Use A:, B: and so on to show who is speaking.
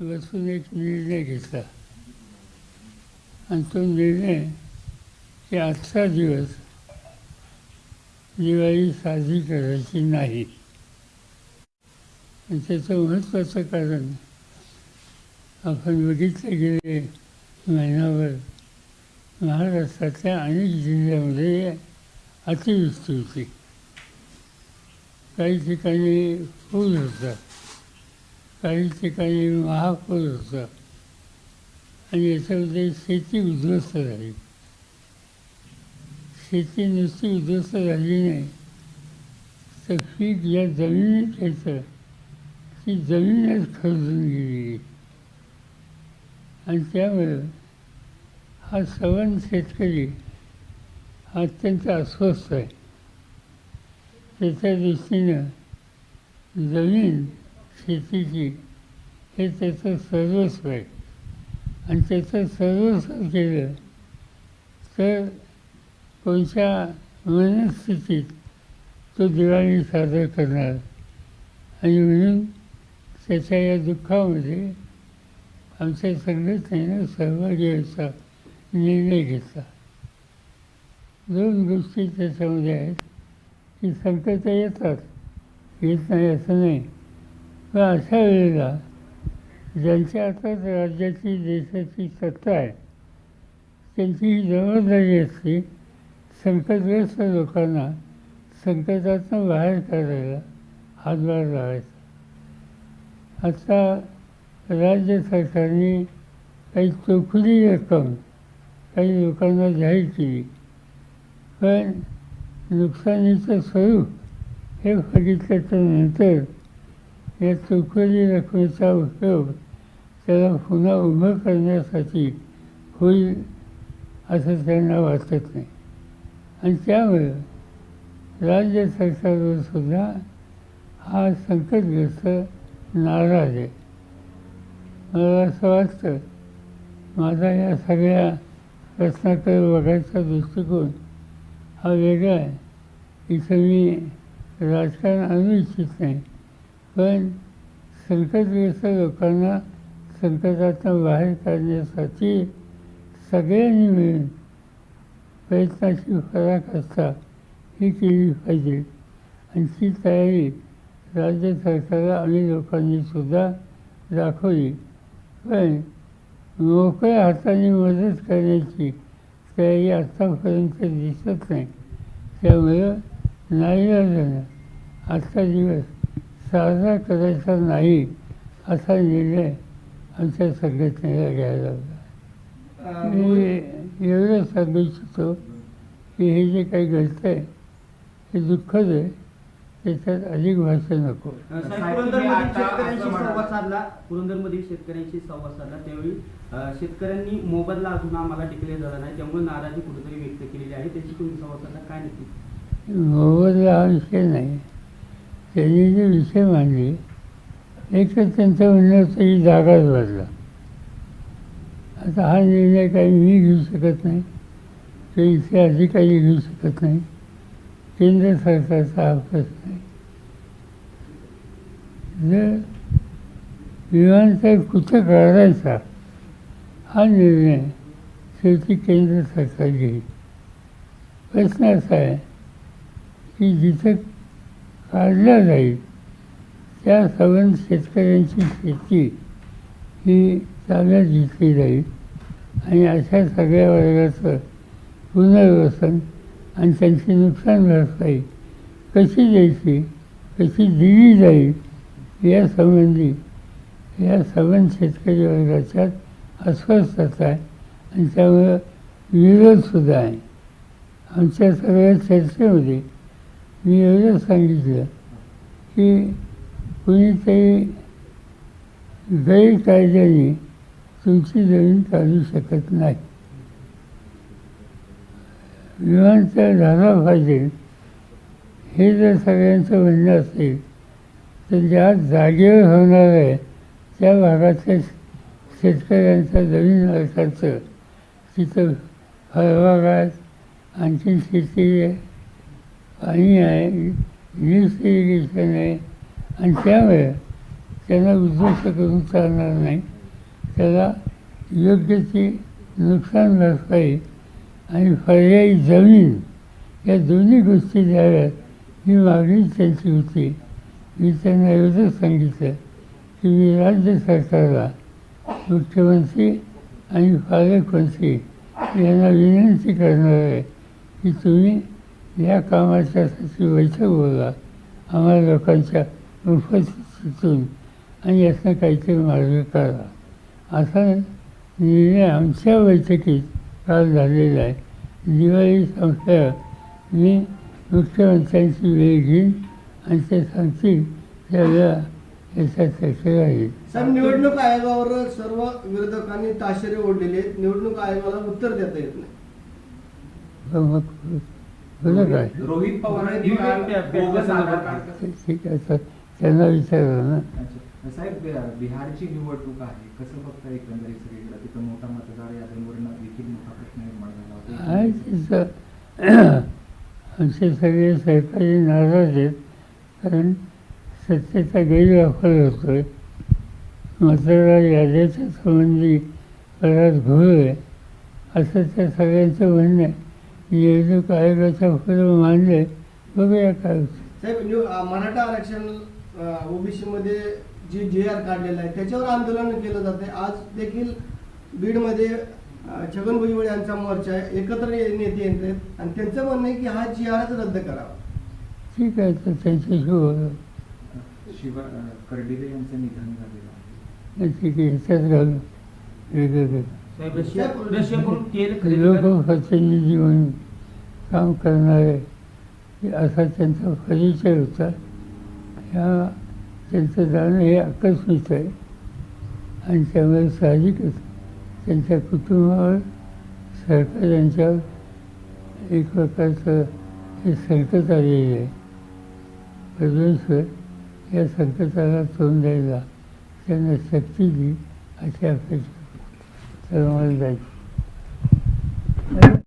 A: बसून एक निर्णय घेतला. आणि तो निर्णय की आजचा दिवस दिवाळी साजरी करायची नाही. आणि त्याचं महत्त्वाचं कारण आपण बघितलं गेले महिनाभर महाराष्ट्रातल्या अनेक जिल्ह्यामध्ये अतिवृष्टी होती. काही ठिकाणी पूर होता. काही ठिकाणी महापूर होता. आणि याच्यामध्ये शेती उद्ध्वस्त झाली. शेती नुसती उद्ध्वस्त झाली नाही. तर पीक या जमिनीत येतं ती जमीनच खरजून गेली. आणि त्यामुळं हा सवन शेतकरी हा अत्यंत अस्वस्थ आहे. त्याच्या दृष्टीनं जमीन शेतीची हे त्याचं सर्वस्व आहे. आणि त्याचं सर्वस्व केलं तर कोणत्या मनस्थितीत तो दिवाळी साजरा करणार? आणि म्हणून त्याच्या या दुःखामध्ये आमच्या संघटनेनं सहभागी व्हायचा निर्णय घेतला. दोन गोष्टी त्याच्यामध्ये आहेत की संकट येतात येत नाही असं नाही. पण अशा वेळेला ज्यांच्या हातात राज्याची देशाची सत्ता आहे त्यांची ही जबाबदारी असते संकटग्रस्त लोकांना संकटातून बाहेर काढायला हातभार लावायचा. आता राज्य सरकारने काही चोखडी रक्कम काही लोकांना जाहीर केली. पण नुकसानीचं स्वरूप हे बघितल्याच्या नंतर या चोखली रकमेचा उपयोग त्याला पुन्हा उभं करण्यासाठी होईल असं त्यांना वाटत नाही आणि त्यामुळं राज्य सरकारवर सुद्धा हा संकटग्रस्त नाराज आहे. मला असं वाटतं माझा या सगळ्या प्रश्नाकडे बघायचा दृष्टिकोन हा वेगळा आहे. इथं मी राजकारण आणू इच्छित नाही. पण संकटग्रस्त लोकांना संकटातून बाहेर काढण्यासाठी सगळ्यांनी मिळून प्रयत्नाची पराकाष्ठा ही केली पाहिजे. आणि ती तयारी राज्य सरकारला आणि लोकांनी सुद्धा दाखवली. पण मोकळ्या हाताने मदत करण्याची तयारी आत्तापर्यंत दिसत नाही. त्यामुळं नाही झालं. आजचा दिवस साजरा करायचा नाही असा निर्णय आमच्या संघटनेला घ्यायला होता मी एवढं सांगू इच्छितो की हे जे काही घडतं आहे हे दुःखद आहे. त्याच्यात अधिक भाषा नको.
B: पुरंदरमधील शेतकऱ्यांशी संवाद साधला. त्यावेळी शेतकऱ्यांनी मोबदला अजून आम्हाला डिक्लेअर झाला नाही. त्यामुळे नाराजी कुठेतरी व्यक्त केलेली आहे. त्याची तुम्ही संवाद साधला. काय नक्की?
A: मोबदला हा विषय नाही. त्यांनी जे विषय मांडले. एक तर त्यांचं म्हणणं तरी जागाच बदला. आता हा निर्णय काही मी घेऊ शकत नाही. ते इथे अधिकारी घेऊ शकत नाही. केंद्र सरकारचा हा प्रश्न आहे. जर विमानतळ कुठं काढायचा हा निर्णय शेवटी केंद्र सरकार घेईल. प्रश्न असा आहे की जिथं काढल्या जाईल त्या सवन शेतकऱ्यांची शेती ही चांगल्या घेतली जाईल. आणि अशा सगळ्या वर्गाचं पुनर्वसन आणि त्यांची नुकसान भरपाई कशी द्यायची कशी दिली जाईल यासंबंधी या सवन शेतकरी वर्गाच्यात अस्वस्थता आहे. आणि त्यामुळं विरोधसुद्धा आहे. आमच्या सगळ्या चर्चेमध्ये मी एवढं सांगितलं की कुणीतरी गैरकायद्याने तुमची जमीन काढू शकत नाही. विमानतळ झाला पाहिजे हे जर सगळ्यांचं म्हणणं असेल तर ज्या जागेवर होणार आहे त्या भागातल्या शेतकऱ्यांच्या जमीन मालकाचं तिथं फळबागात आणखी शेती आहे पाणी आहे न्यूज इरिगेशन आहे आणि त्यामुळे त्यांना उद्ध्वस्त करून चालणार नाही. त्याला योग्य ते नुकसान भरपाई आणि पर्यायी जमीन या दोन्ही गोष्टी द्याव्यात ही मागणी त्यांची होती. मी त्यांना एवढंच सांगितलं की मी राज्य सरकारला मुख्यमंत्री आणि पालकमंत्री यांना विनंती करणार आहे की तुम्ही या कामाच्यासाठी बैठक बोला आम्हाला लोकांच्या उपस्थितीतून आणि यातनं काहीतरी मार्ग काढा. असा निर्णय आमच्या बैठकीत काल झालेला आहे. दिवाळी संपल्यावर मी मुख्यमंत्र्यांची वेळ घेईन आणि ते सांगतील त्यावेळेला याचा चर्चा राहील
C: साहेब निवडणूक आयोगावर सर्व विरोधकांनी ताशेरे ओढलेले आहेत. निवडणूक आयोगाला उत्तर देता येत नाही.
D: रोहित पवारांनी
B: दिव्य
D: काल
B: पे- पे-
D: बोगस
B: पे-
D: आधार कार्ड
A: ते ठीक आहे तर त्यांना विचारलं ना.
D: साहेब बिहारची निवडणूक आहे. कसं बघता एकंदरीत सगळीकडे? तिथं मोठा मतदार देखील मोठा प्रश्न निर्माण झाला होता.
A: आमचे सगळे सरकारी नाराज आहेत. कारण सत्तेचा गैरवापर होतो आहे मतदार याद्याच्या संबंधी बराच घोळ आहे. असं त्या सगळ्यांचं म्हणणं आहे. निवडणूक आयोगाच्या पुढे मानले बघूया काय
C: साहेब निव- अं, मराठा आरक्षण ओबीसी मध्ये जे जे आर काढलेलं आहे त्याच्यावर आंदोलन केलं जाते आज देखील बीडमध्ये अं, छगन भुजबळ यांचा मोर्चा आहे. एकत्र ने- नेते येत आहेत. आणि त्यांचं म्हणणं आहे की हा जी आरच रद्द करावा.
A: ठीक आहे तर त्यांच्याशी बोलू
D: शिवा अं, कर्डिले यांचं निधन झालेलं आहे.
A: नाही, ठीक आहे ह्याच्यात घालू वेगवेगळं म्हणून काम करणारे असा त्यांचा परिचय होता. ह्या त्यांचं जाणं हे आकस्मिक आहे. आणि त्यामुळे साहजिकच त्यांच्या कुटुंबावर सरकार यांच्यावर एक प्रकारचं हे संकट आलेलं आहे. परमेश्वर या संकटाला तोंड द्यायला त्यांना शक्ती दी अशी अपेक्षा तर मला जायची